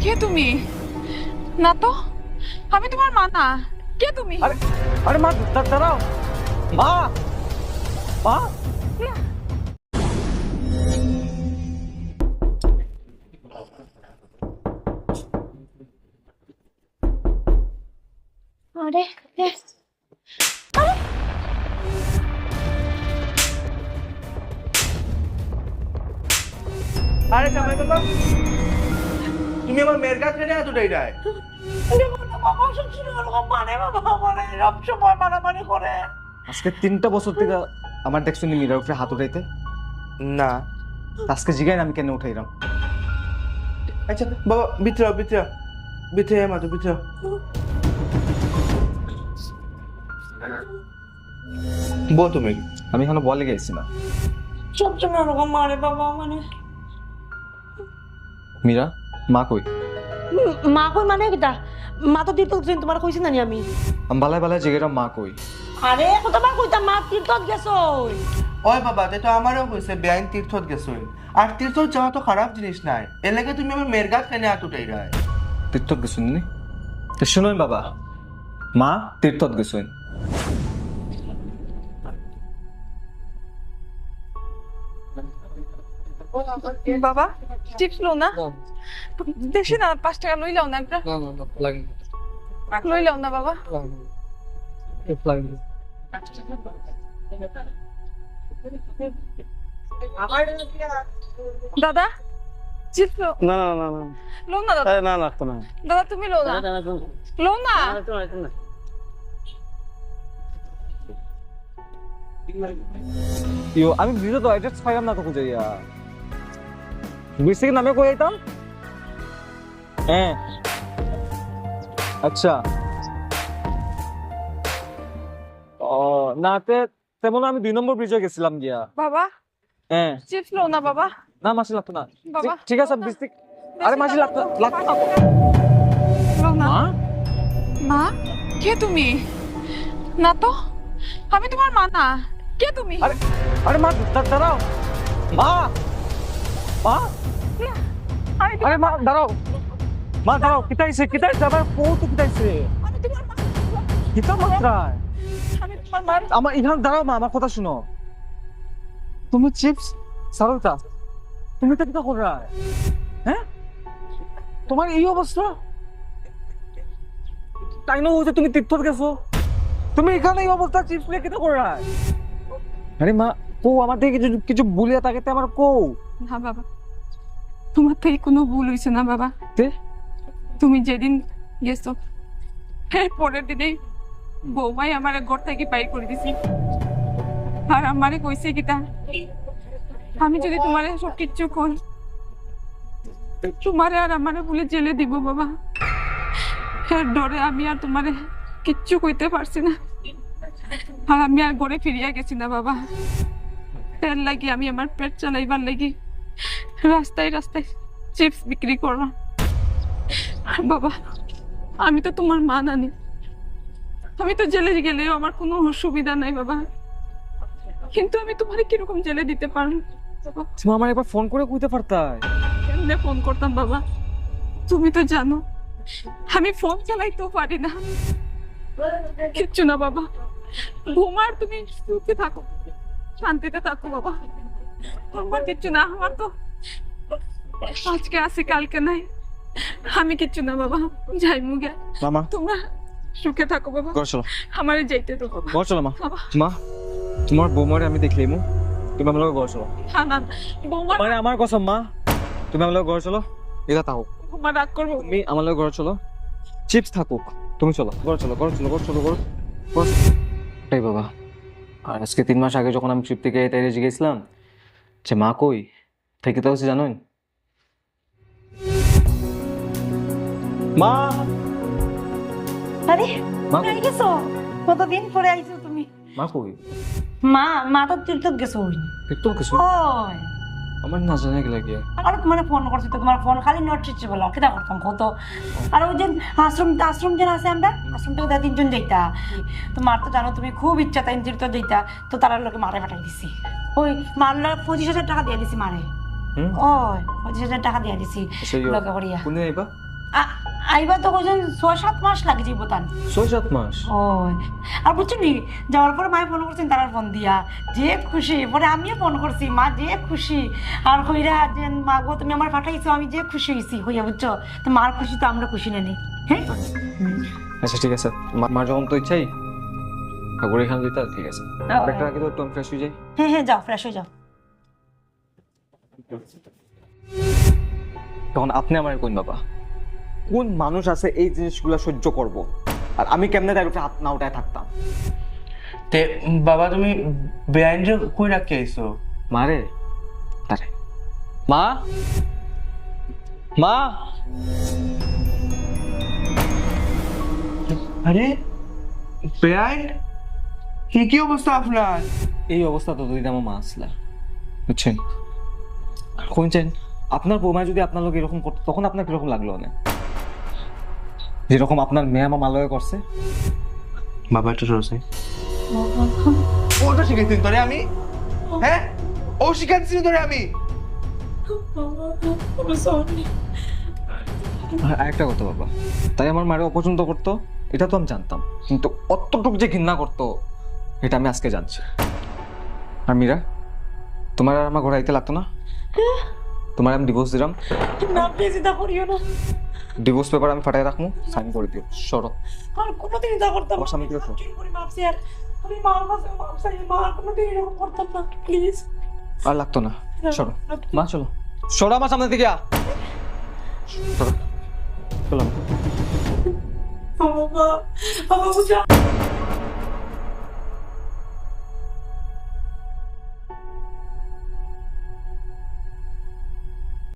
কে তুমি? না তো? আমি তোমার মা না। কে তুমি? আরে আরে মা দা- দাঁড়াও। মা মা। আরে এ, আরে। জামাই বাবা তুমি আমার মেয়ের কাছে কেন এতটাই রায় আজকে তিনটা বছর থেকে আমার দেখছ নি মিরার উপরে হাত উঠাইতে? না। আজকে জিগাই আমি কেন উঠাইলাম? আচ্ছা বাবা আও। বল তুমি আমি এখানে বলে গেছি না। সবসময় ওরকম মারে বাবা মানে। মীরা? মা কই? মা কই মানে কিটা মা তো তীর্থ গেছেন তোমার কইছি নানি আমি? বালায় বালায় জিগাইরা মা কই। আরে কতবার কইতাম মা তীর্থত গেছো ওই বাবা তাই তো আমারও হয়েছে বেআইন তীর্থত গেছো আর তীর্থত যাওয়া তো খারাপ জিনিস নাই। এর লাগে তুমি আমার মেয়ের কাছে কেন এতটাই রায় তীর্থত গেছুন নি? তো শুনুন বাবা। মা তীর্থত গেছুন বাবা? চিপস লো না দেশে না পাঁচ টাকা লই লাও না একটা লই লাও না বাবা দাদা চিপস লো না না না না লো না দাদা না লাগতো না দাদা তুমি লো না লো না ইয়ো তো অ্যাড্রেস পাইলাম না তো খুঁজে ইয়া বিশ থেকে নামে কই আইতাম? হ্যাঁ। আচ্ছা। ও না তে তেমন আমি দুই নম্বর ব্রিজে গেছিলাম গিয়া। বাবা। হ্যাঁ। চিপস লো না বাবা। না মাসি লাগতো না। বাবা, ঠিক- আছে আরে মাসি লাগতো লাগতো না। মা? মা? কে তুমি? না তো? আমি তোমার মা না। কে তুমি? আরে আরে মা দাঁড়াও। মা! মা! আরে মা, দাঁড়াও। মা, দাঁড়াও কিতাইছে কিতাইছে আবার কৌ তো কিতাইছে কিতা মাত্রা আমি তোমার মা আমার ইহান, দাঁড়াও মা, আমার কথা শুনো। তুমি চিপস সারোটা তুমি তো কিতা করা হ্যাঁ? তোমার এই অবস্থা? তাই না হচ্ছে তুমি তীর্থত গেছো? তুমি এখানে এই অবস্থা চিপস নিয়ে কিতা করা আরে মা, কো, আমার থেকে কিছু কিছু বলিয়া তাকে আমার কৌ। না, বাবা। তোমার থেকে কোনো ভুল হয়েছে না বাবা? তুমি যেদিন গেছো পরের দিনেই বৌমাই আমার ঘর থেকে বাইর করে দিছি। আর আমারে কইছে কিটা আমি যদি তোমার সব কিচ্ছু কই তোমারে আর আমারে বলে জেলে দিব বাবা। এর ডরে আমি আর তোমারে কিচ্ছু কইতে পারছি না। আর আমি আর ঘরে ফিরিয়া গেছি না বাবা। এর লাগি আমি আমার পেট চালাইবার লাগি। রাস্তায় রাস্তায় চিপস বিক্রি করলাম বাবা আমি তো তোমার মা নানি। আমি তো জেলে গেলেও আমার কোনো অসুবিধা নাই বাবা। কিন্তু আমি তোমার কীরকম জেলে দিতে পারব? তুমি আমার একবার ফোন করে কইতে পারতাই কেমনে ফোন করতাম বাবা? তুমি তো জানো আমি ফোন চালাইতেও পারি না। কিচ্ছু না বাবা। ঘুমার তুমি সুখে থাকো শান্তিতে থাকো বাবা। আমার কিচ্ছু না আমার তো আজকে আসি কালকে নাই। আমি কিচ্ছু না বাবা। যাই মুগে মামা। তোমরা সুখে থাকো বাবা। চলো। আমারে যাইতে তো বাবা। চলো মা। বাবা। মা তোমার বৌমারে আমি দেখলি মু। তুমি আমার লগে ঘর চলো। না না বৌমা মানে আমার কসম মা। তুমি আমার লগে ঘর চলো এটা থাকুক। বৌমা রাগ করব। তুমি আমার লগে ঘর চলো। চিপস থাকুক। তুমি চলো ঘর চলো ঘর চলো ঘর চলো ঘর। এই বাবা আর আজকে তিন মাস আগে যখন আমি ট্রিপ থেকে তাই জিগেছিলাম যে মা কই? থেকে তো হচ্ছে জানোই। মা। আরে কোথায় গেছো? কতদিন পরে আইছো তুমি? মা কই? মা মা তো তীর্থত গেছো কিছু ওই আমার না জানা গেলে গিয়া। আর তোমার ফোন করছি তো তোমার ফোন খালি নোট বলো কেটা করতাম কত আর ওই যে আশ্রম আশ্রম যেন আছে আমরা আশ্রম থেকে তিনজন যাইতা। তোমার তো জানো তুমি খুব ইচ্ছা তাই তীর্থ যাইতা তো তারা লোকে মারে পাঠাই দিছি। ওই মারলা পঁচিশ হাজার টাকা দিয়ে দিছি মারে। ওই পঁচিশ হাজার টাকা দিয়ে দিছি লোকে করিয়া। কোনে আইবা? আ- আইবা তো কইছেন ছয় সাত মাস লাগে যাইব তান। ছয় সাত মাস? ও আর বুঝছেন নি যাওয়ার পরে মায়ে ফোন করছেন তারা ফোন দিয়া। যে খুশি পরে আমিও ফোন করছি মা যে খুশি। আর হইরা যে মা গো তুমি আমার পাঠাইছো আমি যে খুশি হয়েছি হইয়া বুঝছ? তো মার খুশি তো আমরা খুশি নেই হ্যাঁ? আচ্ছা ঠিক আছে। মা- যখন তো ইচ্ছাই ঠাকুর এখানে দিতে ঠিক আছে। একটা আগে তো একটু ফ্রেশ হয়ে যাই। হ্যাঁ হ্যাঁ যাও ফ্রেশ হয়ে যাও। তখন আপনি আমার কোন বাবা। কোন মানুষ আছে এই জিনিসগুলো সহ্য করব? আর আমি কেমনে তার উপরে হাত না উঠায় থাকতাম? তে বাবা তুমি বেআইন যে কই রাখি আইছো? মারে তারে মা মা? আরে বেআইন? কি কি অবস্থা আপনার? এই অবস্থা তো দুই আমার মা আসলা বুঝছেন আর শুনছেন আপনার বৌমা যদি আপনার লোক এরকম করতো তখন আপনার কীরকম লাগল না যেরকম আপনার মেয়ে আমার মালয়ে করছে। বাবা একটা সরছে ওটা শিখেছি তোরে আমি। হ্যাঁ? ও শিখাচ্ছি তোরে আমি। আর আরেকটা কথা বাবা। তাই আমার মারে অপছন্দ করতো এটা তো আমি জানতাম। কিন্তু অতটুক যে ঘৃণা করতো এটা আমি আজকে জানছি। আর মীরা তোমার আর আমার ঘোরাইতে লাগতো না? তোমার আমি ডিভোর্স দিলাম। না প্লিজ এটা করিও না। ডিভোর্স পেপার আমি ফাটাই রাখব সাইন করে দিও সরো। আর কোনোদিন এটা করতাম আমার স্বামী কি করতো? চুরি করে মাপছি আর? আমি মার কাছে মাপ চাই মা কোনোদিন এরকম করতাম না প্লিজ আর লাগতো না। সরো। মা চলো। সরো আমার সামনে থেকে। আ। সরো। চলো। বাবা বাবা